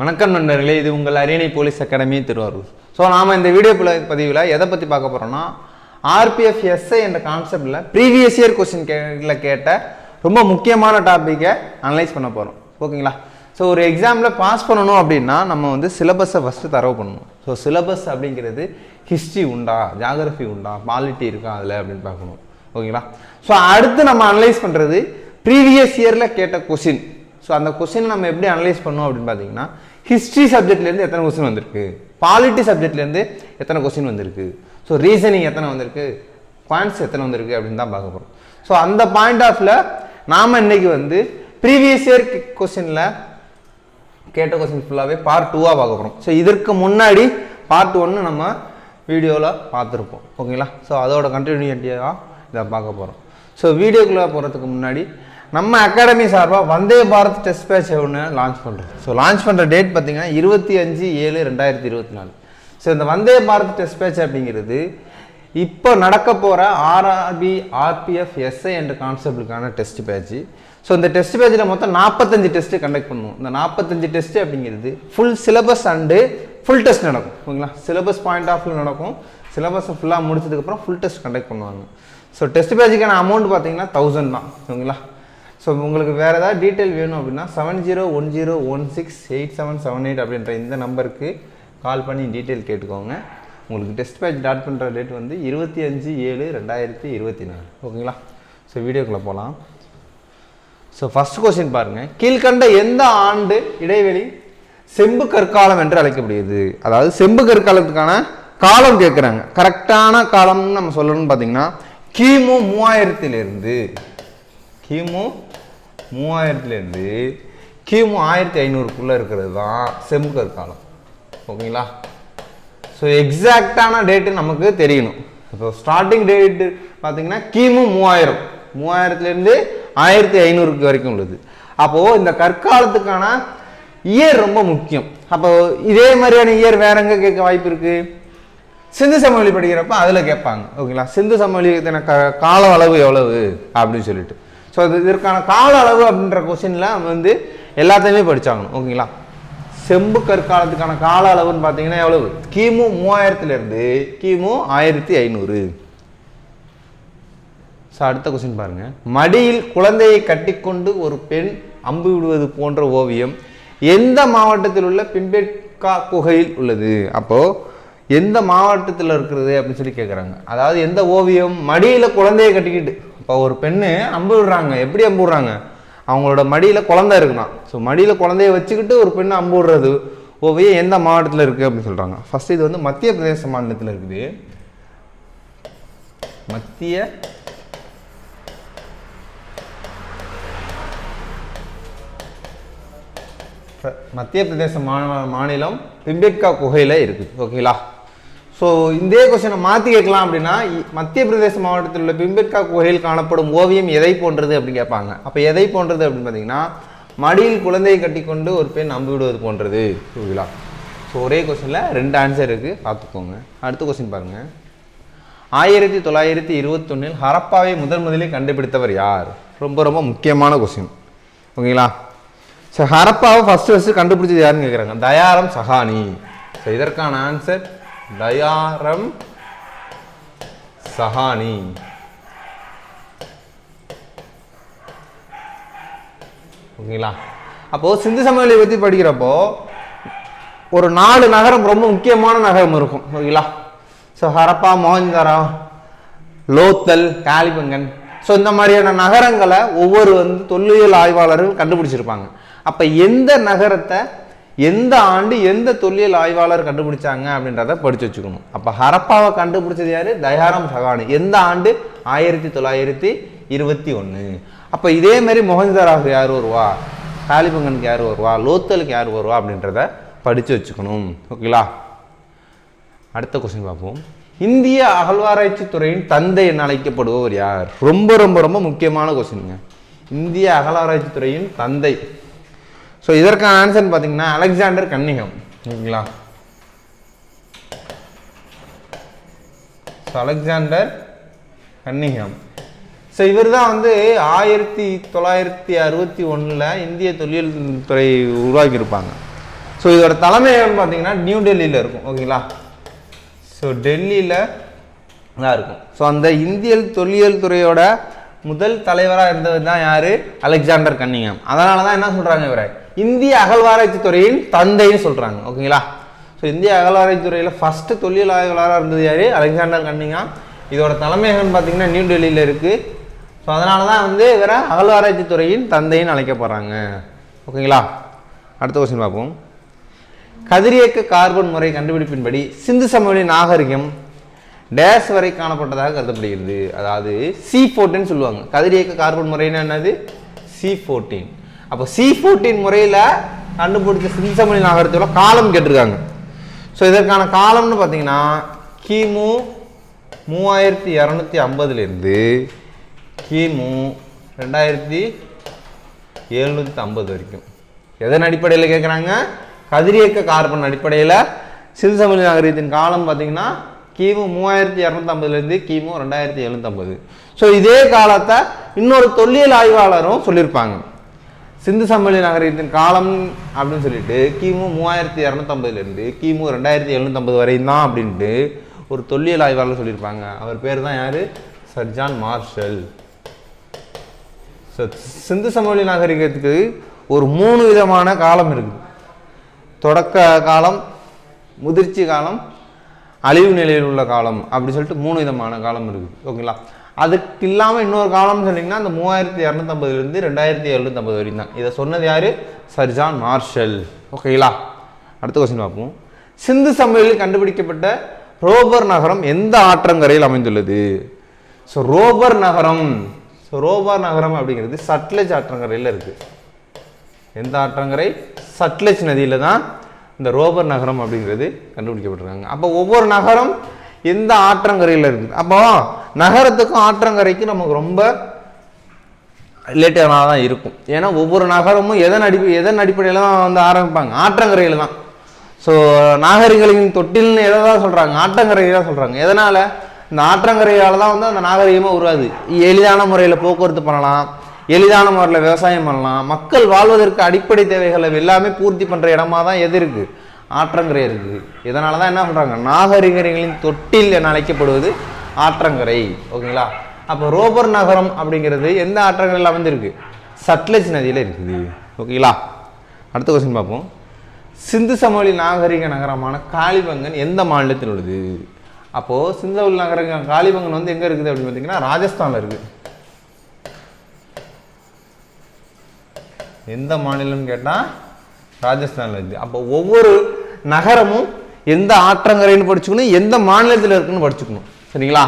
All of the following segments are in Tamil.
வணக்கம் நண்பர்களே இது உங்கள் அரியணை போலீஸ் அகாடமி திருவாரூர். ஸோ நாம் இந்த வீடியோ பதிவில் எதை பற்றி பார்க்க போகிறோம்னா ஆர்பிஎஃப் எஸ்ஐ என்ற கான்செப்டில் ப்ரீவியஸ் இயர் கொஸ்டின் கேல கேட்ட ரொம்ப முக்கியமான டாப்பிக்கை அனலைஸ் பண்ண போகிறோம் ஓகேங்களா? ஸோ ஒரு எக்ஸாமில் பாஸ் பண்ணணும் அப்படின்னா நம்ம வந்து சிலபஸை ஃபஸ்ட்டு தரவு பண்ணணும். ஸோ சிலபஸ் அப்படிங்கிறது ஹிஸ்ட்ரி உண்டா ஜாகிரஃபி உண்டா பாலிட்டி இருக்கா அதில் அப்படின்னு பார்க்கணும். ஓகேங்களா? ஸோ அடுத்து நம்ம அனலைஸ் பண்ணுறது ப்ரீவியஸ் இயரில் கேட்ட கொஷின் ஸோ அந்த கொஷினை நம்ம எப்படி அனலைஸ் பண்ணோம் அப்படின்னு பார்த்தீங்கன்னா ஹிஸ்ட்ரி சப்ஜெக்ட்லேருந்து எத்தனை கொஸ்டின் வந்திருக்கு? பாலிட்டி சப்ஜெக்ட்லேருந்து எத்தனை கொஸ்டின் வந்திருக்கு? ஸோ ரீசனிங் எத்தனை வந்திருக்கு? பாயிண்ட்ஸ் எத்தனை வந்திருக்கு அப்படின்னு தான் பார்க்க போகிறோம் ஸோ அந்த பாயிண்ட் ஆஃப்ல நாம் இன்னைக்கு வந்து ப்ரீவியஸ் இயர் கொஸ்டினில் கேட்ட கொஸ்டின் ஃபுல்லாகவே பார்ட் டூவாக பார்க்க போகிறோம் ஸோ இதற்கு முன்னாடி பார்ட் ஒன்று நம்ம வீடியோவில் பார்த்துருப்போம். ஓகேங்களா ஸோ அதோட கண்டினியூட்டியாக இதை பார்க்க போகிறோம் ஸோ வீடியோக்குள்ளே போகிறதுக்கு முன்னாடி நம்ம அகாடமி சார்பாக வந்தே பாரத் டெஸ்ட் பேட்ச் ஒன்று லான்ச் பண்ணுறோம் ஸோ லான்ச் பண்ணுற டேட் பார்த்தீங்கன்னா இருபத்தி அஞ்சு ஏழு ரெண்டாயிரத்தி இருபத்தி நாலு. ஸோ இந்த வந்தே பாரத் டெஸ்ட் பேட்ச் அப்படிங்கிறது இப்போ நடக்க போகிற ஆர்ஆர்பி ஆர்பிஎஃப் எஸ்ஐ என்ற கான்செப்டுக்கான டெஸ்ட் பேட்ச் ஸோ இந்த டெஸ்ட் பேட்சில் மொத்தம் நாற்பத்தஞ்சு டெஸ்ட்டு கண்டக்ட் பண்ணுவோம். இந்த நாற்பத்தஞ்சு டெஸ்ட் அப்படிங்கிறது full syllabus and full test நடக்கும். ஓகேங்களா? சிலபஸ் பாயிண்ட் ஆஃப் நடக்கும். சிலபஸை ஃபுல்லாக முடிச்சதுக்கப்புறம் ஃபுல் டெஸ்ட் கண்டக்ட் பண்ணுவாங்க. ஸோ டெஸ்ட் பேட்சுக்கான அமௌண்ட் பார்த்தீங்கன்னா தௌசண்ட் தான். ஓகேங்களா? ஸோ உங்களுக்கு வேறு ஏதாவது டீட்டெயில் வேணும் அப்படின்னா seven zero one zero one six eight seven seven eight அப்படின்ற இந்த நம்பருக்கு கால் பண்ணி டீட்டெயில் கேட்டுக்கோங்க. உங்களுக்கு டெஸ்ட் பேட்ச் டாட் பண்ணுற டேட் வந்து இருபத்தி அஞ்சு ஏழு ரெண்டாயிரத்தி இருபத்தி நாலு. ஓகேங்களா ஸோ வீடியோக்குள்ளே போகலாம் ஸோ ஃபர்ஸ்ட் கொஸ்டின் பாருங்கள் கீழ்கண்ட எந்த ஆண்டு இடைவெளி செம்பு கற்காலம் என்று அழைக்கப்படுகிறது? அதாவது செம்பு கற்காலத்துக்கான காலம் கேட்குறாங்க கரெக்டான காலம்னு நம்ம சொல்லணும்னு பார்த்தீங்கன்னா கிமு மூவாயிரத்திலிருந்து. கிமு மூவாயிரத்துலேருந்து கிமு ஆயிரத்தி ஐநூறுக்குள்ளே இருக்கிறது தான் செமுக்கர் கற்காலம். ஓகேங்களா? ஸோ எக்ஸாக்டான டேட்டு நமக்கு தெரியணும். இப்போ ஸ்டார்டிங் டேட்டு பார்த்தீங்கன்னா கிமு மூவாயிரம். மூவாயிரத்துலேருந்து ஆயிரத்தி ஐநூறுக்கு வரைக்கும் உள்ளது. அப்போது இந்த கற்காலத்துக்கான இயர் ரொம்ப முக்கியம். அப்போ இதே மாதிரியான இயர் வேற எங்கே கேட்க வாய்ப்பு இருக்கு? சிந்து சமவெளி படிக்கிறப்ப அதில் கேட்பாங்க. ஓகேங்களா? சிந்து சமவெளி க கால அளவு எவ்வளவு? அப்படின்னு சொல்லிட்டு. ஸோ அது இதற்கான கால அளவு அப்படின்ற கொஸ்டினில் வந்து எல்லாத்தையுமே படிச்சாகணும். ஓகேங்களா? செம்பு கற்காலத்துக்கான கால அளவுன்னு பார்த்தீங்கன்னா எவ்வளவு? கிமு மூவாயிரத்துலேருந்து கிமு ஆயிரத்தி ஐநூறு. ஸோ அடுத்த கொஸ்டின் பாருங்க. மடியில் குழந்தையை கட்டிக்கொண்டு ஒரு பெண் அம்பு விடுவது போன்ற ஓவியம் எந்த மாவட்டத்தில் உள்ள பிம்பெட்கா குகையில் உள்ளது? அப்போது எந்த மாவட்டத்தில் இருக்கிறது அப்படின்னு சொல்லி கேட்குறாங்க அதாவது எந்த ஓவியம்? மடியில் குழந்தையை கட்டிக்கிட்டு இப்போ ஒரு பெண்ணு அம்பு விடுறாங்க எப்படி அம்பு விடுறாங்க அவங்களோட மடியில் குழந்தை இருக்குதான் ஸோ மடியில் குழந்தைய வச்சுக்கிட்டு ஒரு பெண்ணை அம்பு விடுறது ஓவியம் எந்த மாவட்டத்தில் இருக்குது அப்படின்னு சொல்கிறாங்க ஃபர்ஸ்ட் இது வந்து மத்திய பிரதேச மாநிலத்தில் இருக்குது. மத்திய மத்திய பிரதேச மாநிலம் பிம்பெட்கா குகையில் இருக்குது. ஓகேங்களா ஸோ இதே கொஸ்டினை மாற்றி கேட்கலாம் அப்படின்னா இ- மத்திய பிரதேச மாவட்டத்தில் உள்ள பிம்பெட்கா கோயில் காணப்படும் ஓவியம் எதை போன்றது அப்படின்னு கேட்பாங்க. அப்போ எதை போன்றது அப்படின்னு பார்த்தீங்கன்னா மடியில் குழந்தையை கட்டிக்கொண்டு ஒரு பெண் அம்பு விடுவது போன்றது ஓகேங்களா ஸோ ஒரே கொஸ்டினில் ரெண்டு ஆன்சர் இருக்குது பார்த்துக்கோங்க. அடுத்த கொஸ்டின் பாருங்கள் ஆயிரத்தி தொள்ளாயிரத்தி இருபத்தொன்னில் ஹரப்பாவை முதன் முதலில் கண்டுபிடித்தவர் யார்? ரொம்ப ரொம்ப முக்கியமான கொஸ்டின் ஓகேங்களா? ஸோ ஹரப்பாவை ஃபர்ஸ்ட் ஃபஸ்ட்டு கண்டுபிடிச்சது யாருன்னு கேட்குறாங்க. தயாரம் சஹானி ஸோ இதற்கான ஆன்சர் டயாரம் சஹானி. ஓகேங்களா? அப்போது சிந்து சமவெளியை பற்றி படிக்கிறப்போ ஒரு நாலு நகரம் ரொம்ப முக்கியமான நகரம் இருக்கும். ஓகேங்களா? ஸோ ஹரப்பா மோகந்தரம் லோத்தல் காலிபங்கன் ஸோ இந்த மாதிரியான நகரங்களை ஒவ்வொரு வந்து தொல்லியல் ஆய்வாளர்கள் கண்டுபிடிச்சிருப்பாங்க. அப்போ எந்த நகரத்தை எந்த ஆண்டு எந்த தொல்லியல் ஆய்வாளர் கண்டுபிடிச்சாங்க அப்படின்றத படிச்சு வச்சுக்கணும். அப்போ ஹரப்பாவை கண்டுபிடிச்சது யாரு? தயாராம் சகானு. எந்த ஆண்டு? ஆயிரத்தி தொள்ளாயிரத்தி இருபத்தி ஒன்று அப்போ இதே மாதிரி மொஹஞ்சதாராவுக்கு யார் வருவா? காலிபங்கனுக்கு யார் வருவா? லோத்தலுக்கு யார் வருவா அப்படின்றத படித்து வச்சுக்கணும். ஓகேங்களா அடுத்த கொஸ்டின் பார்ப்போம். இந்திய அகழ்வாராய்ச்சி துறையின் தந்தை என அழைக்கப்படுபவர் யார்? ரொம்ப ரொம்ப ரொம்ப முக்கியமான கொஸ்டினுங்க இந்திய அகழ்வாராய்ச்சி துறையின் தந்தை. ஸோ இதற்கான ஆன்சர் பார்த்தீங்கன்னா அலெக்சாண்டர் கன்னிகம் ஓகேங்களா? ஸோ அலெக்சாண்டர் கன்னிகம் ஸோ இவர் தான் வந்து ஆயிரத்தி தொள்ளாயிரத்தி அறுபத்தி ஒன்றில் இந்திய தொழில் துறை உருவாக்கியிருப்பாங்க. ஸோ இதோட தலைமையகம் பார்த்தீங்கன்னா நியூ டெல்லியில் இருக்கும். ஓகேங்களா? ஸோ டெல்லியில் தான் இருக்கும். ஸோ அந்த இந்திய தொல்லியல் துறையோட முதல் தலைவராக இருந்தவர் தான் யார்? அலெக்சாண்டர் கன்னிங்கம் அதனால தான் என்ன சொல்கிறாங்க இவரை? இந்திய அகழ்வாராய்ச்சி துறையின் தந்தைன்னு சொல்கிறாங்க ஓகேங்களா? ஸோ இந்திய அகழ்வாராய்ச்சி துறையில் ஃபஸ்ட்டு தொழில் ஆய்வாளராக இருந்தது யார்? Alexander Cunningham. இதோட தலைமையகம் பார்த்தீங்கன்னா நியூ டெல்லியில் இருக்குது ஸோ அதனால தான் வந்து இவரை அகழ்வாராய்ச்சி துறையின் தந்தைன்னு அழைக்கப்படுறாங்க. ஓகேங்களா? அடுத்த கொஸ்டின் பார்ப்போம். கதிரியக்க கார்பன் முறை கண்டுபிடிப்பின்படி சிந்து சமவெளி நாகரிகம் டேஸ் வரை காணப்பட்டதாக கருதப்படுகிறது. அதாவது சி ஃபோர்டீன் சொல்லுவாங்க. கதிரியக்க கார்பன் முறைன்னா என்னது? சி ஃபோர்டீன் அப்போ சி ஃபோர்டீன் முறையில் கண்டுபிடிச்ச சிந்தமணி சமவெளி காலம் கேட்டிருக்காங்க. ஸோ இதற்கான காலம்னு பார்த்தீங்கன்னா கிமு மூவாயிரத்தி இரநூத்தி ஐம்பதுலேருந்து கிமு ரெண்டாயிரத்தி எழுநூற்றி ஐம்பது வரைக்கும். எதன் அடிப்படையில் கேட்குறாங்க கதிரியக்க கார்பன் அடிப்படையில் சிறுசமிழ் நாகரீகத்தின் காலம் பார்த்தீங்கன்னா கிமு மூவாயிரத்தி இரநூத்தம்பதுலேருந்து கிமு ரெண்டாயிரத்தி எழுநூத்தம்பது ஸோ இதே காலத்தை இன்னொரு தொல்லியல் ஆய்வாளரும் சொல்லியிருப்பாங்க. சிந்து சமவெளி நாகரிகத்தின் காலம் அப்படின்னு சொல்லிட்டு கிமு மூவாயிரத்தி இரநூத்தம்பதுலேருந்து கிமு ரெண்டாயிரத்தி எழுநூத்தம்பது வரையும் தான் அப்படின்ட்டு ஒரு தொல்லியல் ஆய்வாளர் சொல்லியிருப்பாங்க. அவர் பேர் தான் யார்? Sir John marshal. ஸோ சிந்து சமவெளி நாகரிகத்துக்கு ஒரு மூணு விதமான காலம் இருக்குது தொடக்க காலம் முதிர்ச்சி காலம் அழிவு நிலையில் உள்ள காலம் அப்படி சொல்லிட்டு மூணு விதமான காலம் இருக்குது ஓகேங்களா? அதுக்கு இல்லாமல் இன்னொரு காலம்னு சொன்னீங்கன்னா அந்த மூவாயிரத்தி இரநூத்தம்பதுலேருந்து ரெண்டாயிரத்தி எழுநூத்தம்பது வரைக்கும் தான். இதை சொன்னது யார்? Sir John Marshall. ஓகேங்களா அடுத்த கொஸ்டின் பார்ப்போம். சிந்து சமையலில் கண்டுபிடிக்கப்பட்ட ரோபர் நகரம் எந்த ஆற்றங்கரையில் அமைந்துள்ளது? ஸோ ரோபர் நகரம். ஸோ ரோபர் நகரம் அப்படிங்கிறது சட்லஜ் ஆற்றங்கரையில் இருக்குது எந்த ஆற்றங்கரை? சட்லஜ் நதியில் தான் இந்த ரோபர் நகரம் அப்படிங்கிறது கண்டுபிடிக்கப்பட்டிருக்காங்க அப்போ ஒவ்வொரு நகரம் எந்த ஆற்றங்கரையில் இருக்குது. அப்போ நகரத்துக்கும் ஆற்றங்கரைக்கும் நமக்கு ரொம்ப ரிலேட்டடாக தான் இருக்கும். ஏன்னா ஒவ்வொரு நகரமும் எதன் அடி எதன் அடிப்படையில் தான் வந்து ஆரம்பிப்பாங்க? ஆற்றங்கரையில் தான். ஸோ நாகரிகங்களின் தொட்டில்னு எதை தான் சொல்கிறாங்க ஆற்றங்கரையை தான் சொல்கிறாங்க எதனால்? இந்த ஆற்றங்கரையால் தான் வந்து அந்த நாகரிகமாக உருவாது எளிதான முறையில் போக்குவரத்து பண்ணலாம். எளிதான முறையில் விவசாயம் பண்ணலாம். மக்கள் வாழ்வதற்கு அடிப்படை தேவைகளை எல்லாமே பூர்த்தி பண்ணுற இடமா தான் எது இருக்குது ஆற்றங்கரை இருக்குது. இதனால தான் என்ன சொல்கிறாங்க நாகரிகங்களின் தொட்டில் என அழைக்கப்படுவது ஆற்றங்கரை. ஓகேங்களா? அப்போ ரோபர் நகரம் அப்படிங்கிறது எந்த ஆற்றங்கரையில் அமைந்திருக்கு? சட்லஜ் நதியில் இருக்குது. ஓகேங்களா? அடுத்த கொஸ்டின் பார்ப்போம். சிந்து சமவெளி நாகரிக நகரமான காளிபங்கன் எந்த மாநிலத்தில் உள்ளது? அப்போது சிந்து சமவெளி நகர காளிபங்கன் வந்து எங்கே இருக்குது அப்படின்னு பார்த்தீங்கன்னா ராஜஸ்தானில் இருக்குது எந்த மாநிலம்னு கேட்டால் ராஜஸ்தானில் இருக்குது அப்போ ஒவ்வொரு நகரமும் எந்த ஆற்றங்கரைன்னு படிச்சுக்கணும் எந்த மாநிலத்தில் இருக்குன்னு படிச்சுக்கணும். சரிங்களா?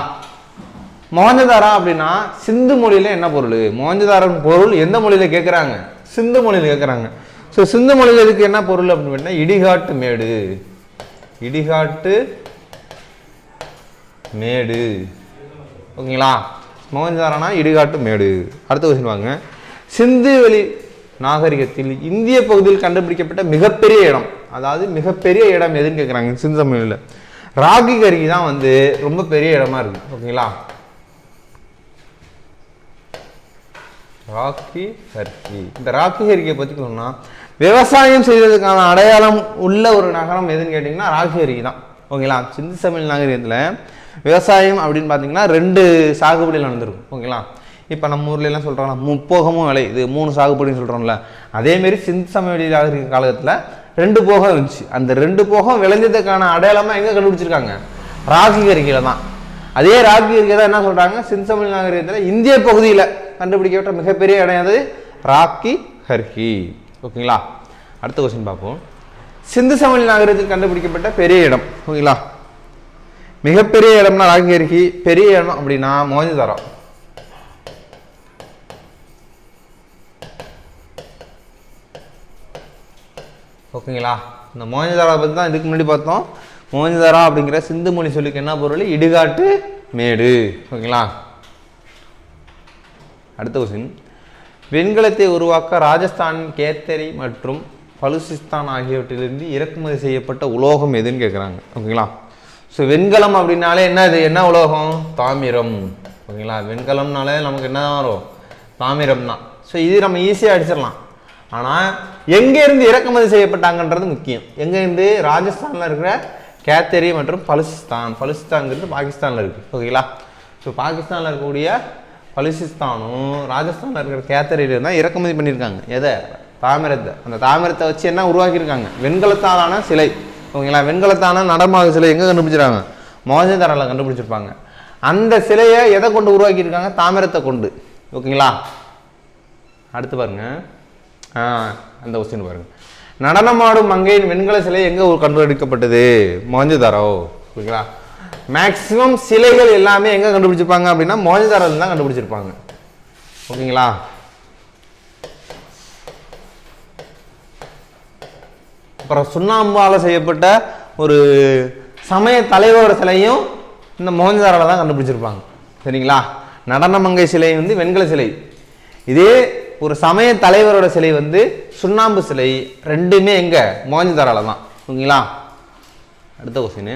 மோஞ்சதாரா அப்படின்னா சிந்து மொழியில் என்ன பொருள்? மோஞ்சதாரன் பொருள் எந்த மொழியில் கேட்குறாங்க சிந்து மொழியில் கேட்குறாங்க ஸோ சிந்து மொழியில் இதுக்கு என்ன பொருள் அப்படின்னு இடிகாட்டு மேடு. இடிகாட்டு மேடு. ஓகேங்களா? மோகன்ஜாரானா இடுகாட்டு மேடு. அடுத்த கொஸ்டின் வாங்க. சிந்து வெளி நாகரிகத்தில் இந்திய பகுதியில் கண்டுபிடிக்கப்பட்ட மிகப்பெரிய இடம். அதாவது மிகப்பெரிய இடம் எதுன்னு கேட்குறாங்க சிந்து ராகி கருகி தான் வந்து ரொம்ப பெரிய இடமா இருக்கு ஓகேங்களா? ராக்கி ஹர்கி இந்த ராக்கி ஹர்கியை பற்றி சொன்னால் விவசாயம் செய்வதற்கான அடையாளம் உள்ள ஒரு நகரம் எதுன்னு கேட்டிங்கன்னா ராக்கி ஹர்கி தான் ஓகேங்களா? சிந்து சமையல் நாகரிகத்தில் விவசாயம் அப்படின்னு பார்த்தீங்கன்னா ரெண்டு சாகுபடியில் நடந்திருக்கும் ஓகேங்களா? இப்போ நம்ம ஊர்ல எல்லாம் முப்போகமும் விளையுது மூணு சாகுபடின்னு சொல்கிறோம்ல அதேமாரி சிந்து சமவெளி நாகரிக காலத்தில் ரெண்டு போகம் இருந்துச்சு. அந்த ரெண்டு போகம் விளைஞ்சதுக்கான அடையாளமாக எங்கே கண்டுபிடிச்சிருக்காங்க? ராகி கரிக்கையில் தான். அதே ராகி கரிக்கை தான் என்ன சொல்கிறாங்க சிந்து நாகரிகத்தில் இந்திய பகுதியில் கண்டுபிடிக்கப்பட்ட மிகப்பெரிய இடம் அது ராக்கி ஹர்கி ஓகேங்களா? அடுத்த கொஸ்டின் பார்ப்போம். சிந்து சமவெளி நாகரிகத்தில் கண்டுபிடிக்கப்பட்ட பெரிய இடம். ஓகேங்களா? மிகப்பெரிய இடம்னா ராகி ஹர்கி பெரிய இடம் அப்படின்னா மோஞ்சதாரம் ஓகேங்களா? இந்த மோஞ்சதாரா பற்றி தான் இதுக்கு முன்னாடி பார்த்தோம். மோஞ்சதாரா அப்படிங்கிற சிந்து மொழி சொல்லிக்கு என்ன பொருள்? இடுகாட்டு மேடு. ஓகேங்களா? அடுத்த கொஸ்டின் வெண்கலத்தை உருவாக்க ராஜஸ்தான் கேத்தரி மற்றும் பலுசிஸ்தான் ஆகியவற்றிலிருந்து இறக்குமதி செய்யப்பட்ட உலோகம் எதுன்னு கேட்குறாங்க ஓகேங்களா? ஸோ வெண்கலம் அப்படின்னாலே என்ன இது? என்ன உலோகம்? தாமிரம். ஓகேங்களா? வெண்கலம்னாலே நமக்கு என்ன வரும்? தாமிரம் தான் ஸோ இது நம்ம ஈஸியாக அடிச்சிடலாம். ஆனால் எங்கேருந்து இறக்குமதி செய்யப்பட்டாங்கன்றது முக்கியம். எங்கேருந்து ராஜஸ்தானில் இருக்கிற கேத்தரி மற்றும் பலுசிஸ்தான். பலுசிஸ்தான்ங்கிறது பாகிஸ்தானில் இருக்குது ஓகேங்களா? ஸோ பாகிஸ்தானில் இருக்கக்கூடிய பலுசிஸ்தானும் ராஜஸ்தானில் இருக்கிற கேத்தரியில தான் இறக்குமதி பண்ணியிருக்காங்க. எதை? தாமிரத்தை. அந்த தாமிரத்தை வச்சு என்ன உருவாக்கியிருக்காங்க? வெண்கலத்தாலான சிலை. ஓகேங்களா? வெண்கலத்தான நடமாக சிலை எங்கே கண்டுபிடிச்சிருக்காங்க? மோஜதாரில் கண்டுபிடிச்சிருப்பாங்க. அந்த சிலையை எதை கொண்டு உருவாக்கியிருக்காங்க? தாமிரத்தை கொண்டு. ஓகேங்களா? அடுத்து பாருங்கள் அந்த கொஸ்டின் பாருங்க. நடனமாடும் மங்கையின் வெண்கல சிலை எங்க கண்டுபிடிக்கப்பட்டது? மோஞ்சதாரோ ஓகேங்களா மேக்சிமம் சிலைகள் எல்லாமே எங்க கண்டுபிடிச்சிருப்பாங்க அப்படின்னா மோஞ்சதாரில் தான் கண்டுபிடிச்சிருப்பாங்க. ஓகேங்களா? அப்புறம் சுண்ணாம்பால செய்யப்பட்ட ஒரு சமய தலைவரோட சிலையும் இந்த மோஞ்சதாரில் தான் கண்டுபிடிச்சிருப்பாங்க. சரிங்களா? நடனமங்கை சிலை வந்து வெண்கல சிலை. இதே ஒரு சமய தலைவரோட சிலை வந்து சுண்ணாம்பு சிலை. ரெண்டுமே எங்கே? மோஞ்சதாரால தான் ஓகேங்களா? அடுத்த கொஸ்டின்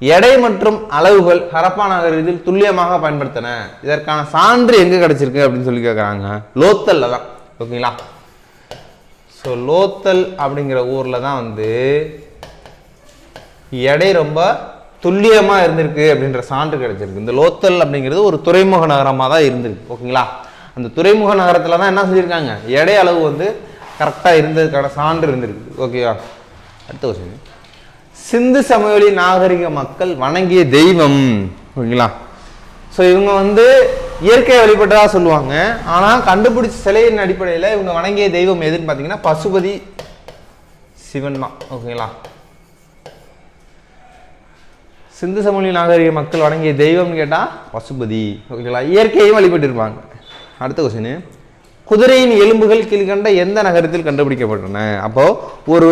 எடை மற்றும் அளவுகள் ஹரப்பா நகரத்தில் துல்லியமாக பயன்படுத்தின. இதற்கான சான்று எங்கே கிடச்சிருக்கு அப்படின்னு சொல்லி கேட்குறாங்க லோத்தலில் தான். ஓகேங்களா? ஸோ லோத்தல் அப்படிங்கிற ஊரில் தான் வந்து எடை ரொம்ப துல்லியமாக இருந்திருக்கு அப்படின்ற சான்று கிடைச்சிருக்கு. இந்த லோத்தல் அப்படிங்கிறது ஒரு துறைமுக நகரமாக தான் இருந்திருக்கு. ஓகேங்களா? அந்த துறைமுக நகரத்தில் தான் என்ன செஞ்சுருக்காங்க? எடை அளவு வந்து கரெக்டாக இருந்ததுக்கான சான்று இருந்திருக்கு. ஓகேவா அடுத்த கொஸ்டின் சிந்து சமவெளி நாகரிக மக்கள் வணங்கிய தெய்வம் ஓகேங்களா ஸோ இவங்க வந்து இயற்கையை வழிபட்டதாக சொல்லுவாங்க. ஆனால் கண்டுபிடிச்ச சிலையின் அடிப்படையில் இவங்க வணங்கிய தெய்வம் எதுன்னு பார்த்தீங்கன்னா பசுபதி சிவன் தான். ஓகேங்களா சிந்து சமவெளி நாகரிக மக்கள் வணங்கிய தெய்வம்னு கேட்டால் பசுபதி. ஓகேங்களா இயற்கையும் வழிபட்டிருப்பாங்க. அடுத்த கொஸ்டின் குதிரையின் எலும்புகள் கீழ்கண்ட எந்த நகரத்தில் கண்டுபிடிக்கப்பட்டன? அப்போது ஒரு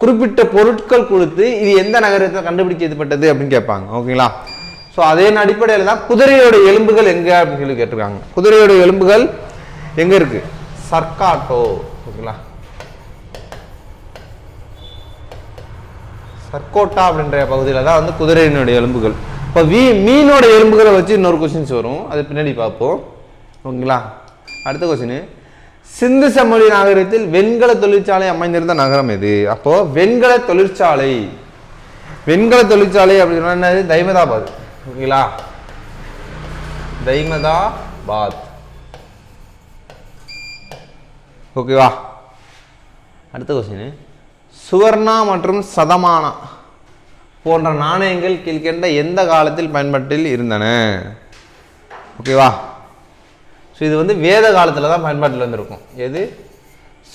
குறிப்பிட்ட பொருட்கள் கொடுத்து இது எந்த நகரத்தில் கண்டுபிடிக்கப்பட்டது அப்படின்னு கேட்பாங்க. ஓகேங்களா ஸோ அதே அடிப்படையில் தான் குதிரையோட எலும்புகள் எங்கே அப்படின்னு சொல்லி கேட்டிருக்காங்க. குதிரையோட எலும்புகள் எங்கே இருக்குது சர்க்காட்டோ. ஓகேங்களா சர்க்கோட்டா அப்படின்ற பகுதியில் தான் வந்து குதிரையினுடைய எலும்புகள். இப்போ வீ மீனோட எலும்புகளை வச்சு இன்னொரு கொஸ்டின்ஸ் வரும். அது பின்னாடி பார்ப்போம். ஓகேங்களா? அடுத்த கொஸ்டின் சிந்து செம்மொழி நாகரிகத்தில் வெண்கல தொழிற்சாலை அமைந்திருந்த நகரம் எது? அப்போ வெண்கல தொழிற்சாலை. வெண்கல தொழிற்சாலை அப்படின்னா என்னது? தைமதாபாத். ஓகேங்களா? தைமதாபாத். ஓகேவா? அடுத்த கொஸ்டின் சுவர்ணா மற்றும் சதமானா போன்ற நாணயங்கள் கீழ்கண்ட எந்த காலத்தில் பயன்பாட்டில் இருந்தன? ஓகேவா? ஸோ இது வந்து வேத காலத்தில் தான் பயன்பாட்டில் வந்திருக்கும். எது?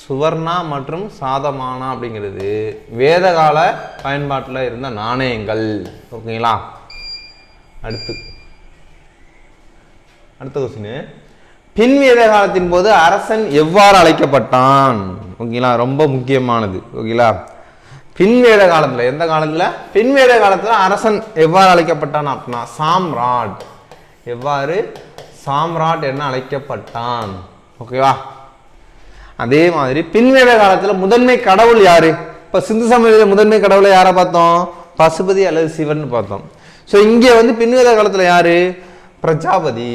சுவர்ணா மற்றும் சாதமானா அப்படிங்கிறது வேத கால பயன்பாட்டில் இருந்த நாணயங்கள். ஓகேங்களா? அடுத்து. அடுத்த கொஸ்டின் பின் வேத காலத்தின் போது அரசன் எவ்வாறு அழைக்கப்பட்டான்? ஓகேங்களா? ரொம்ப முக்கியமானது. ஓகேங்களா? பின் வேத எந்த காலத்தில்? பின் வேத அரசன் எவ்வாறு அழைக்கப்பட்டான் அப்படின்னா சாம்ராட். எவ்வாறு? சாம்ராட் என அழைக்கப்பட்டான். ஓகேவா அதே மாதிரி பின்வேத காலத்தில் முதன்மை கடவுள் யாரு? இப்போ சிந்து சமயத்தில் முதன்மை கடவுளை யாரை பார்த்தோம்? பசுபதி அல்லது சிவன் பார்த்தோம். ஸோ இங்கே வந்து பின்வேத காலத்தில் யாரு? பிரஜாபதி.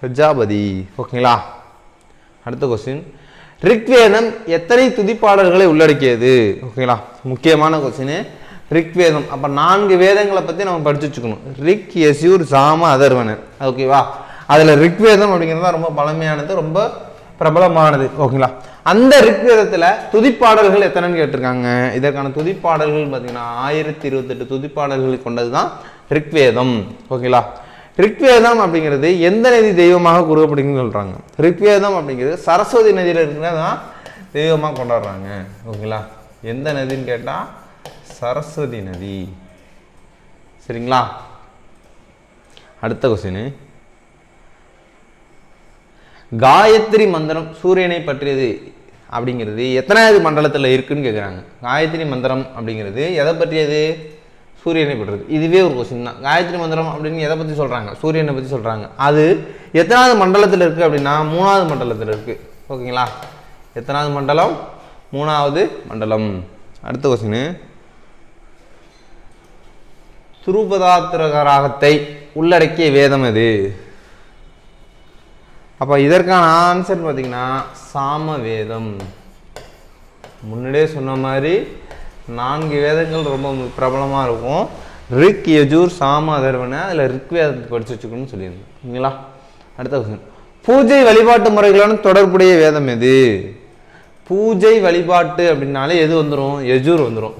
பிரஜாபதி. ஓகேங்களா அடுத்த கொஸ்டின் ரிக்வேதம் எத்தனை துதிப்பாடல்களை உள்ளடக்கியது? ஓகேங்களா முக்கியமான கொஸ்டின் ரிக்வேதம் அப்போ நான்கு வேதங்களை பற்றி நம்ம படிச்சு வச்சுக்கணும். ரிக் யசூர் சாம அதர்வனர் ஓகேவா அதில் ரிக்வேதம் அப்படிங்கிறது தான் ரொம்ப பழமையானது ரொம்ப பிரபலமானது. ஓகேங்களா அந்த ரிக்வேதத்தில் துதிப்பாடல்கள் எத்தனைன்னு கேட்டிருக்காங்க. இதற்கான துதிப்பாடல்கள் பார்த்தீங்கன்னா ஆயிரத்தி இருபத்தெட்டு துதிப்பாடல்கள் கொண்டது தான் ரிக்வேதம் ஓகேங்களா ரிக்வேதம் அப்படிங்கிறது எந்த நதி தெய்வமாக கூறப்படுதுன்னு சொல்கிறாங்க ரிக்வேதம் அப்படிங்கிறது சரஸ்வதி நதியில் இருக்கிறதான் தெய்வமாக கொண்டாடுறாங்க. ஓகேங்களா எந்த நதின்னு கேட்டால் சரஸ்வதி நதி. சரிங்களா? அடுத்த கொஸ்டின் காயத்ரி மந்திரம் சூரியனை பற்றியது அப்படிங்கிறது எத்தனாவது மண்டலத்தில் இருக்குன்னு கேட்குறாங்க காயத்ரி மந்திரம் அப்படிங்கிறது எதை பற்றியது? சூரியனை பற்றியது. இதுவே ஒரு கொஸ்டின் தான். காயத்ரி மந்திரம் அப்படின்னு எதை பற்றி சொல்கிறாங்க சூரியனை பற்றி சொல்கிறாங்க அது எத்தனாவது மண்டலத்தில் இருக்குது அப்படின்னா மூணாவது மண்டலத்தில் இருக்குது ஓகேங்களா? எத்தனாவது மண்டலம்? மூணாவது மண்டலம். அடுத்த கொஸ்டின் துருபதாத்திரக ராகத்தை உள்ளடக்கிய வேதம் எது? அப்போ இதற்கான ஆன்சர் பார்த்திங்கன்னா சாம வேதம் முன்னாடியே சொன்ன மாதிரி நான்கு வேதங்கள் ரொம்ப பிரபலமாக இருக்கும். ரிக் யஜூர் சாம அதர்வன அதில் ரிக் வேதத்தை படிச்சு வச்சுக்கணும்னு சொல்லியிருந்தேன். ஓகேங்களா அடுத்த கொஸ்டின் பூஜை வழிபாட்டு முறைகளுடன் தொடர்புடைய வேதம் எது? பூஜை வழிபாட்டு அப்படின்னாலே எது வந்துடும் யஜூர் வந்துடும்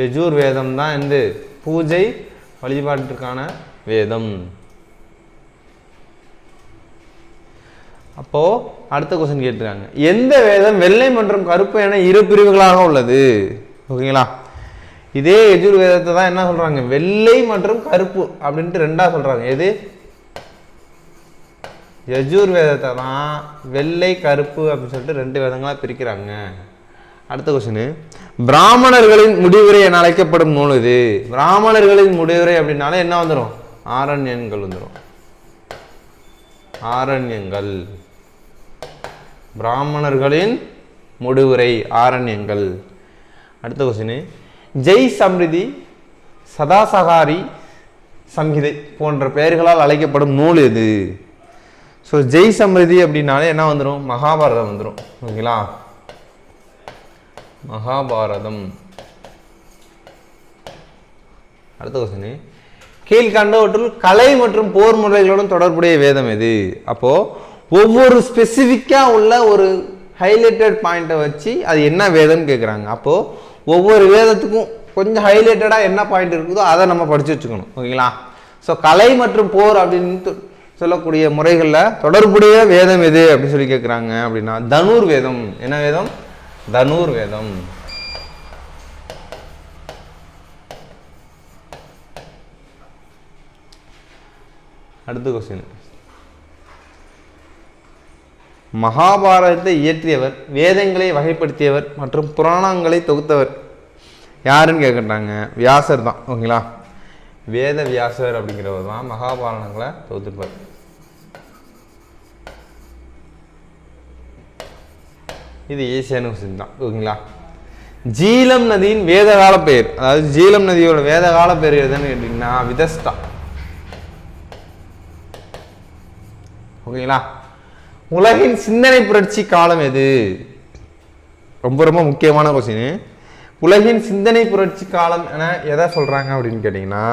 யஜூர் வேதம் தான் எந்த பூஜை வழிபாட்டுக்கான வேதம். அப்போ அடுத்த கொஸ்டின் கேட்டுருக்காங்க. எந்த வேதம் வெள்ளை மற்றும் கருப்பு என இரு பிரிவுகளாக உள்ளது? ஓகேங்களா? இதே எஜூர் வேதத்தை தான் என்ன சொல்றாங்க? வெள்ளை மற்றும் கருப்பு அப்படின்ட்டு ரெண்டா சொல்றாங்க. எது? யஜூர் வேதத்தை தான் வெள்ளை கருப்பு அப்படின்னு சொல்லிட்டு ரெண்டு வேதங்களா பிரிக்கிறாங்க. அடுத்த கொஸ்டின் பிராமணர்களின் முடிவுரை என அழைக்கப்படும் நூல் இது. பிராமணர்களின் முடிவுரை அப்படின்னாலே என்ன வந்துடும் ஆரண்யங்கள் வந்துடும் ஆரண்யங்கள். பிராமணர்களின் முடிவுரை ஆரண்யங்கள். அடுத்த கொஸ்டின் ஜெய் சம்ரிதி சதாசகாரி சம்ஹிதை போன்ற பெயர்களால் அழைக்கப்படும் நூல் எது? ஸோ ஜெய் சம்ரிதி அப்படின்னாலே என்ன வந்துடும் மகாபாரதம் வந்துடும் ஓகேங்களா? மகாபாரதம். அடுத்த கொஸ்டின் கீழ்கண்டவற்றுள் கலை மற்றும் போர் முறைகளுடன் தொடர்புடைய வேதம் எது? அப்போது ஒவ்வொரு ஸ்பெசிஃபிக்காக உள்ள ஒரு ஹைலைட்டட் பாயிண்ட்டை வச்சு அது என்ன வேதம்னு கேட்குறாங்க அப்போது ஒவ்வொரு வேதத்துக்கும் கொஞ்சம் ஹைலைட்டடாக என்ன பாயிண்ட் இருக்குதோ அதை நம்ம படித்து வச்சுக்கணும். ஓகேங்களா? ஸோ கலை மற்றும் போர் அப்படின்னு சொல்லக்கூடிய முறைகளில் தொடர்புடைய வேதம் எது அப்படின்னு சொல்லி கேட்குறாங்க அப்படின்னா தனுர் வேதம். என்ன வேதம்? தனுர்வேதம். அடுத்த கொஸ்டின் மகாபாரதத்தை இயற்றியவர் வேதங்களை வகைப்படுத்தியவர் மற்றும் புராணங்களை தொகுத்தவர் யாருன்னு கேட்குறாங்க? வியாசர் தான் ஓகேங்களா? வேத வியாசர் அப்படிங்கிறவர் தான் மகாபாரதங்களை தொகுத்திருப்பார். இது ஈஸியான கொஸ்டின் தான். ஓகேங்களா? ஜீலம் நதியின் வேதகால பெயர். அதாவது ஜீலம் நதியோட வேதகால பெயர் எதுன்னு கேட்டிங்கன்னா விதஸ்தா. ஓகேங்களா? உலகின் சிந்தனை புரட்சி காலம் எது? ரொம்ப ரொம்ப முக்கியமான கொஸ்டின் உலகின் சிந்தனை புரட்சி காலம் என எதை சொல்கிறாங்க அப்படின்னு கேட்டிங்கன்னா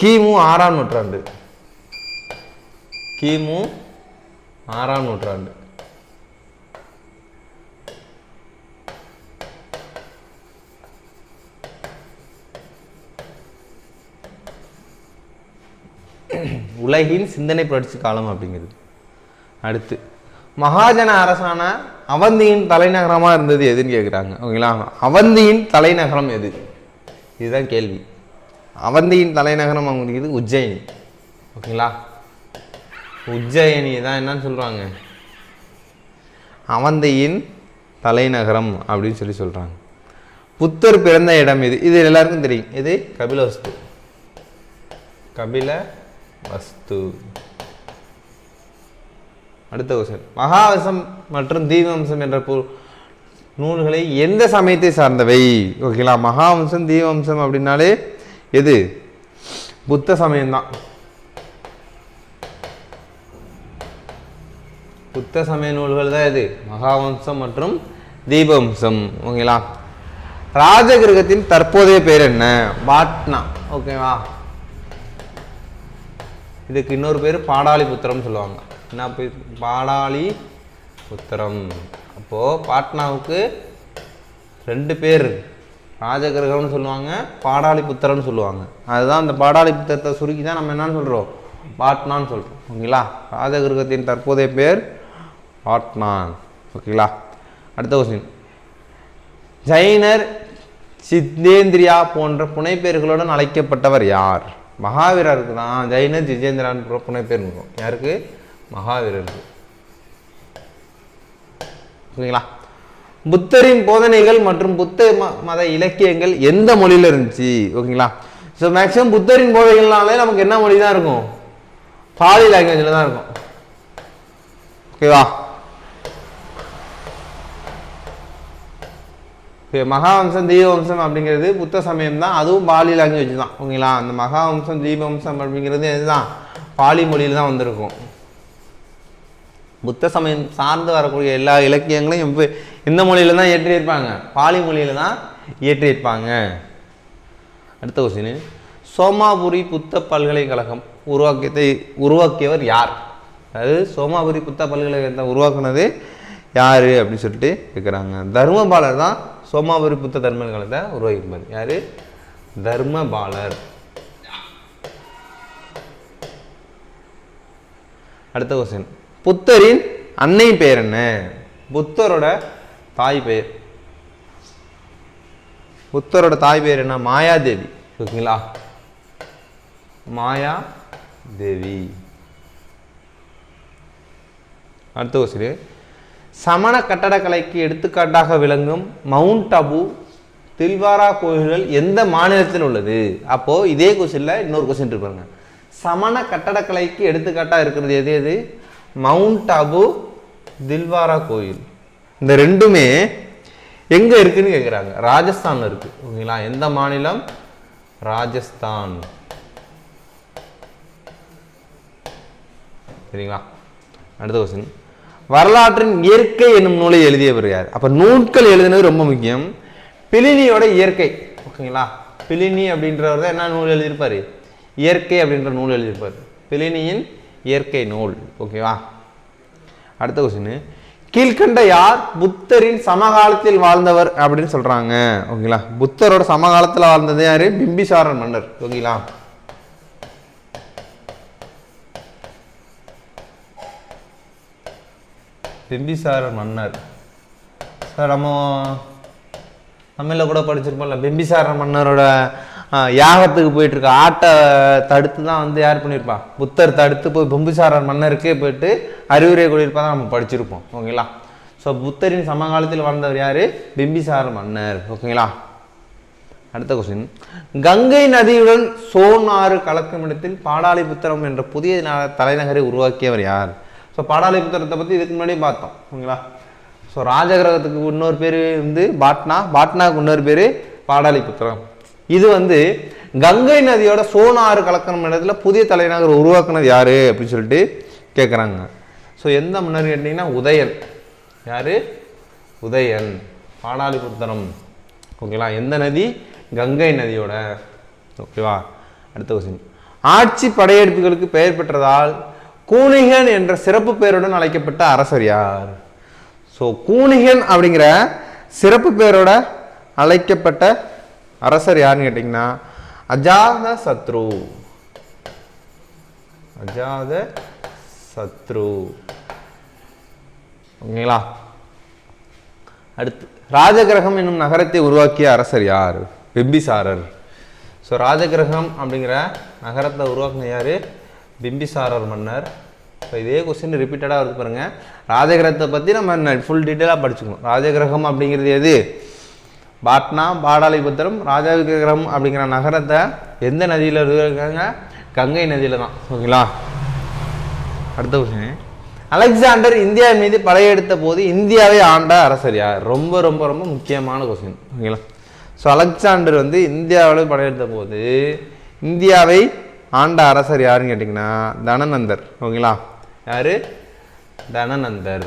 கிமு ஆறாம் நூற்றாண்டு. கிமு ஆறாம் நூற்றாண்டு. உலகின் சிந்தனை புரட்சி காலம் அப்படிங்கிறது அடுத்து மகாஜன அரசான அவந்தியின் தலைநகரமாக இருந்தது எதுன்னு கேட்குறாங்க ஓகேங்களா? அவந்தியின் தலைநகரம் எது? இதுதான் கேள்வி. அவந்தியின் தலைநகரம் அவங்களுக்கு உஜ்ஜயினி. ஓகேங்களா? உஜ்ஜயினி தான் என்னன்னு சொல்கிறாங்க அவந்தியின் தலைநகரம் அப்படின்னு சொல்லி சொல்கிறாங்க புத்தர் பிறந்த இடம் இது இது எல்லாருக்கும் தெரியும். இது கபிலவஸ்து. கபில வஸ்து அடுத்த கொஸ்டின் மகாவசம் மற்றும் தீவம்சம் என்ற பொ- நூல்களை எந்த சமயத்தை சார்ந்தவை? ஓகேங்களா மகாவம்சம் தீவம்சம் அப்படின்னாலே எது? புத்த சமயம்தான். புத்த சமய நூல்கள் தான் இது மகாவம்சம் மற்றும் தீபவம்சம் ஓகேங்களா ராஜகிரகத்தின் தற்போதைய பேர் என்ன? பாட்னா. ஓகேவா இதுக்கு இன்னொரு பேர் பாடாளி புத்திரம் சொல்லுவாங்க. என்ன பேர் பாடாளி புத்திரம். அப்போது பாட்னாவுக்கு ரெண்டு பேர். ராஜகிரகம்னு சொல்லுவாங்க பாடாளி புத்திரம்னு சொல்லுவாங்க. அதுதான் அந்த பாடாளி புத்திரத்தை சுருக்கி தான் நம்ம என்னன்னு சொல்கிறோம் பாட்னான்னு சொல்கிறோம் ஓகேங்களா? ராஜகிரகத்தின் தற்போதைய பேர் பாட்னா ஓகேங்களா? அடுத்த கொஸ்டின் ஜைனர் சித்தேந்திரியா போன்ற புனைப்பெயர்களுடன் அழைக்கப்பட்டவர் யார்? மகாவீரருக்கு தான் ஜெயின ஜிஜேந்திரான்னு புறப்புனே பேர் இருக்கும் யாருக்கு? மகாவீரருக்கு. ஓகேங்களா புத்தரின் போதனைகள் மற்றும் புத்த ம- மத இலக்கியங்கள் எந்த மொழியில் இருந்துச்சு? ஓகேங்களா? ஸோ மேக்ஸிமம் புத்தரின் போதனைகள்னாலே நமக்கு என்ன மொழி தான் இருக்கும்? பாலி லாங்குவேஜில் தான் இருக்கும். ஓகேவா? இப்போ மகாவம்சம் தீபவம்சம் அப்படிங்கிறது புத்த சமயம் தான். அதுவும் பாலி லாங்குவேஜ் தான். ஓகேங்களா? அந்த மகாவம்சம் தீபவம்சம் அப்படிங்கிறது இதுதான். பாலி மொழியில் தான் வந்திருக்கும். புத்த சமயம் சார்ந்து வரக்கூடிய எல்லா இலக்கியங்களையும் இப்போ இந்த மொழியில் தான் இயற்றியிருப்பாங்க. பாலி மொழியில் தான் இயற்றியிருப்பாங்க. அடுத்த கொஸ்டின் சோமாபுரி புத்த பல்கலைக்கழகம் உருவாக்கியதை உருவாக்கியவர் யார்? அதாவது சோமாபுரி புத்த பல்கலைக்கழகத்தை உருவாக்குனது யார் அப்படின்னு சொல்லிட்டு கேட்குறாங்க தர்மபாலர் தான் சோமாபுரி புத்த பல்கலைக்கழகத்தை உருவாக்கியிருப்பார். யார்? தர்மபாலர். அடுத்த கொஸ்டின் புத்தரின் அன்னை பெயர் என்ன? புத்தரோட தாய் பெயர். புத்தரோட தாய் பெயர் என்ன? மாயாதேவி. ஓகேங்களா? மாயா தேவி அடுத்த கொஸ்டின் சமண கட்டடக்கலைக்கு எடுத்துக்காட்டாக விளங்கும் மவுண்ட் அபு தில்வாரா கோயில்கள் எந்த மாநிலத்தில் உள்ளது? அப்போது இதே கொஸ்டினில் இன்னொரு கொஸ்டின் இருப்பாங்க சமண கட்டடக்கலைக்கு எடுத்துக்காட்டாக இருக்கிறது எது எது? மவுண்ட் அபு தில்வாரா கோயில். இந்த ரெண்டுமே எங்கே இருக்குன்னு கேட்குறாங்க ராஜஸ்தான் இருக்குது ஓகேங்களா? எந்த மாநிலம்? ராஜஸ்தான். சரிங்களா? அடுத்த கொஸ்டின் வரலாற்றின் இயற்கை என்னும் நூலை எழுதியவர் யார்? அப்போ நூல்கள் எழுதினது ரொம்ப முக்கியம். பிலினியோட இயற்கை ஓகேங்களா? பிலினி அப்படின்றவர் தான் என்ன நூல் எழுதியிருப்பார்? இயற்கை அப்படின்ற நூல் எழுதியிருப்பார். பிலினியின் இயற்கை நூல் ஓகேவா? அடுத்த கொஸ்டின் கீழ்கண்ட யார் புத்தரின் சமகாலத்தில் வாழ்ந்தவர் அப்படின்னு சொல்கிறாங்க ஓகேங்களா? புத்தரோட சமகாலத்தில் வாழ்ந்தது யார்? பிம்பிசாரன் மன்னர் ஓகேங்களா? பிம்பிசாரன் மன்னர். சார் நம்ம தமிழில் கூட படிச்சிருப்போம்ல பிம்பிசார மன்னரோட யாகத்துக்கு போயிட்டு இருக்க ஆட்டை தடுத்து தான் வந்து யார் பண்ணியிருப்பா? புத்தர் தடுத்து போய் பிம்பிசாரன் மன்னருக்கே போயிட்டு அறிவுரை கூடியிருப்பா தான் நம்ம படிச்சிருப்போம் ஓகேங்களா? ஸோ புத்தரின் சமகாலத்தில் வாழ்ந்தவர் யார்? பிம்பிசார மன்னர் ஓகேங்களா? அடுத்த கொஸ்டின் கங்கை நதியுடன் சோன் ஆறு கலக்கும் இடத்தில் பாடாலிபுத்திரம் என்ற புதிய ந- தலைநகரை உருவாக்கியவர் யார்? ஸோ பாடாலிபுத்திரத்தை பற்றி இதுக்கு முன்னாடி பார்த்தோம் ஓகேங்களா? ஸோ ராஜகிரகத்துக்கு இன்னொரு பேர் வந்து பாட்னா பாட்னாவுக்கு இன்னொரு பேர் பாடாலிபுத்திரம். இது வந்து கங்கை நதியோட சோனாறு கலக்கணும் இடத்துல புதிய தலைநகர் உருவாக்குனது யார் அப்படின்னு சொல்லிட்டு கேட்குறாங்க ஸோ எந்த மன்னர் கேட்டிங்கன்னா உதயன். யார்? உதயன். பாடாலிபுத்திரம். ஓகேங்களா? எந்த நதி? கங்கை நதியோட. ஓகேவா? அடுத்த கொஸ்டின் ஆட்சி படையெடுப்புகளுக்கு பெயர் பெற்றதால் கூனிகன் என்ற சிறப்பு பெயருடன் அழைக்கப்பட்ட அரசர் யார்? ஸோ கூனிகன் அப்படிங்கிற சிறப்பு பெயரோட அழைக்கப்பட்ட அரசர் யாருன்னு கேட்டிங்கன்னா அஜாத சத்ரு. அஜாத சத்ரு. ஓகேங்களா? அடுத்து ராஜகிரகம் என்னும் நகரத்தை உருவாக்கிய அரசர் யார்? பிம்பிசாரர். ஸோ ராஜகிரகம் அப்படிங்கிற நகரத்தை உருவாக்கின யார்? பிம்பிசாரர் மன்னர். ஸோ இதே கொஸ்டின் ரிப்பீட்டடாக வருது பாருங்கள் ராஜகிரகத்தை பற்றி நம்ம ஃபுல் டீட்டெயிலாக படிச்சுக்கணும். ராஜகிரகம் அப்படிங்கிறது எது? பாட்னா பாடாலிபுத்திரம் ராஜகிரகம் அப்படிங்கிற நகரத்தை எந்த நதியில் இருக்காங்க? கங்கை நதியில் தான். ஓகேங்களா? அடுத்த கொஸ்டின் அலெக்சாண்டர் இந்தியா மீது படையெடுத்த போது இந்தியாவை ஆண்ட அரசர் யார்? ரொம்ப ரொம்ப ரொம்ப முக்கியமான கொஸ்டின் ஓகேங்களா? ஸோ அலெக்சாண்டர் வந்து இந்தியாவில் படையெடுத்த போது இந்தியாவை ஆண்ட அரசர் யாருன்னு கேட்டிங்கன்னா தனநந்தர். ஓகேங்களா? யார்? தனநந்தர்.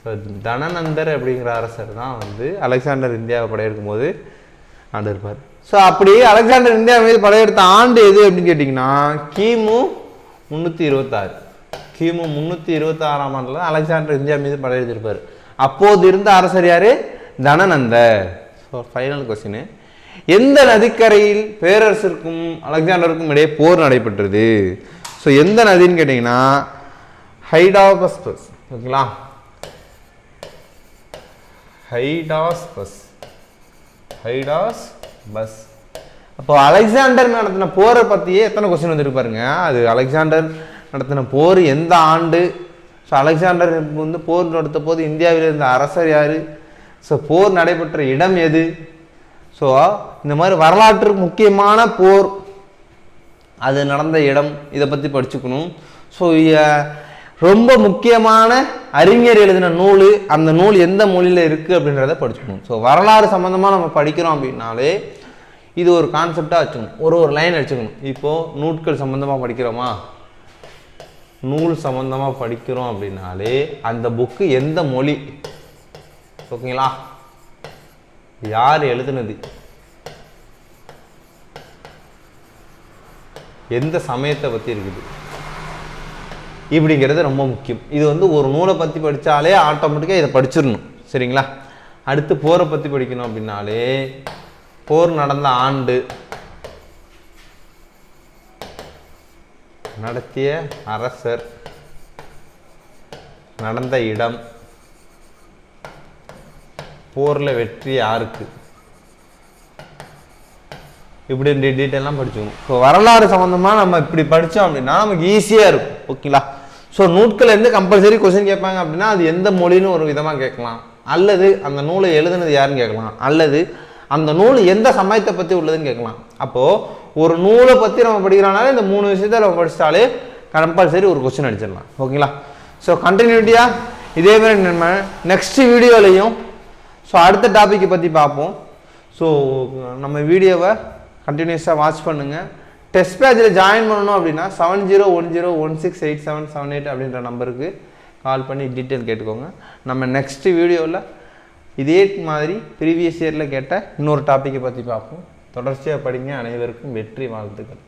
ஸோ தனநந்தர் அப்படிங்கிற அரசர் தான் வந்து அலெக்சாண்டர் இந்தியாவை படையெடுக்கும் போது ஆண்டு இருப்பார் ஸோ அப்படி அலெக்சாண்டர் இந்தியா மீது படையெடுத்த ஆண்டு எது அப்படின்னு கேட்டிங்கன்னா கிமு முந்நூற்றி இருபத்தாறு. கிமு முந்நூற்றி இருபத்தாறாம் ஆண்டில் அலெக்சாண்டர் இந்தியா மீது படையெடுத்திருப்பார். அப்போது இருந்த அரசர் யார்? தனநந்தர். ஸோ ஃபைனல் கொஸ்டின் எந்த நதிக்கரையில் பேரரசருக்கும் அலெக்சாண்டருக்கும் இடையே போர் நடைபெற்றது? ஸோ எந்த நதின்னு கேட்டிங்கன்னா ஹைடாபஸ்பஸ் ஓகேங்களா? ஹைடாஸ் பஸ் ஹைடாஸ் பஸ் அப்போ அலெக்சாண்டர் நடத்தின போரை பற்றியே எத்தனை கொஸ்டின் வந்துருப்பாருங்க அது அலெக்சாண்டர் நடத்தின போர் எந்த ஆண்டு? ஸோ அலெக்சாண்டர் வந்து போர் நடத்த போது இந்தியாவில் இருந்த அரசர் யார்? ஸோ போர் நடைபெற்ற இடம் எது? ஸோ இந்த மாதிரி வரலாற்று முக்கியமான போர் அது நடந்த இடம் இதை பற்றி படிச்சுக்கணும். ஸோ ரொம்ப முக்கியமான அறிஞர் எழுதின நூல் அந்த நூல் எந்த மொழியில் இருக்குது அப்படின்றத படிச்சுக்கணும். ஸோ வரலாறு சம்மந்தமாக நம்ம படிக்கிறோம் அப்படின்னாலே இது ஒரு கான்செப்டாக வச்சுக்கணும். ஒரு ஒரு லைன் வச்சுக்கணும் இப்போது நூட்கள் சம்மந்தமாக படிக்கிறோமா? நூல் சம்மந்தமாக படிக்கிறோம் அப்படின்னாலே அந்த புக்கு எந்த மொழி? ஓகேங்களா யார் எழுதுனது? எந்த சமயத்தை பற்றி இருக்குது? இப்படிங்கிறது ரொம்ப முக்கியம். இது வந்து ஒரு நூலை பற்றி படித்தாலே ஆட்டோமேட்டிக்காக இதை படிச்சிடணும். சரிங்களா? அடுத்து போரை பற்றி படிக்கணும் அப்படின்னாலே போர் நடந்த ஆண்டு நடத்திய அரசர் நடந்த இடம் போரில் வெற்றி யாருக்கு? இப்படி டீட்டெயிலாம் படிச்சுக்கணும். ஸோ வரலாறு சம்மந்தமாக நம்ம இப்படி படித்தோம் அப்படின்னா நமக்கு ஈஸியாக இருக்கும். ஓகேங்களா ஸோ நூட்கள்லேருந்து கம்பல்சரி கொஸ்டின் கேட்பாங்க அப்படின்னா அது எந்த மொழின்னு ஒரு விதமாக கேட்கலாம். அல்லது அந்த நூலை எழுதுனது யாருன்னு கேட்கலாம். அல்லது அந்த நூல் எந்த சமயத்தை பற்றி உள்ளதுன்னு கேட்கலாம். அப்போது ஒரு நூலை பற்றி நம்ம படிக்கிறோம்னாலே இந்த மூணு விஷயத்தை நம்ம படித்தாலே கம்பல்சரி ஒரு கொஸ்டின் அடிச்சிடலாம். ஓகேங்களா ஸோ கண்டினியூட்டியாக இதே மாதிரி நம்ம நெக்ஸ்ட் வீடியோலையும் ஸோ அடுத்த டாப்பிக்கை பற்றி பார்ப்போம். ஸோ நம்ம வீடியோவை கண்டினியூஸாக வாட்ச் பண்ணுங்கள் டெஸ்ட் பேஜில் ஜாயின் பண்ணணும் அப்படின்னா seven zero one zero one six eight seven seven eight அப்படின்ற நம்பருக்கு கால் பண்ணி டீட்டெயில் கேட்டுக்கோங்க. நம்ம நெக்ஸ்ட் வீடியோவில் இதே மாதிரி ப்ரீவியஸ் இயரில் கேட்ட இன்னொரு டாப்பிக்கை பற்றி பார்ப்போம். தொடர்ச்சியாக படிங்க. அனைவருக்கும் வெற்றி வாழ்த்துக்கள்.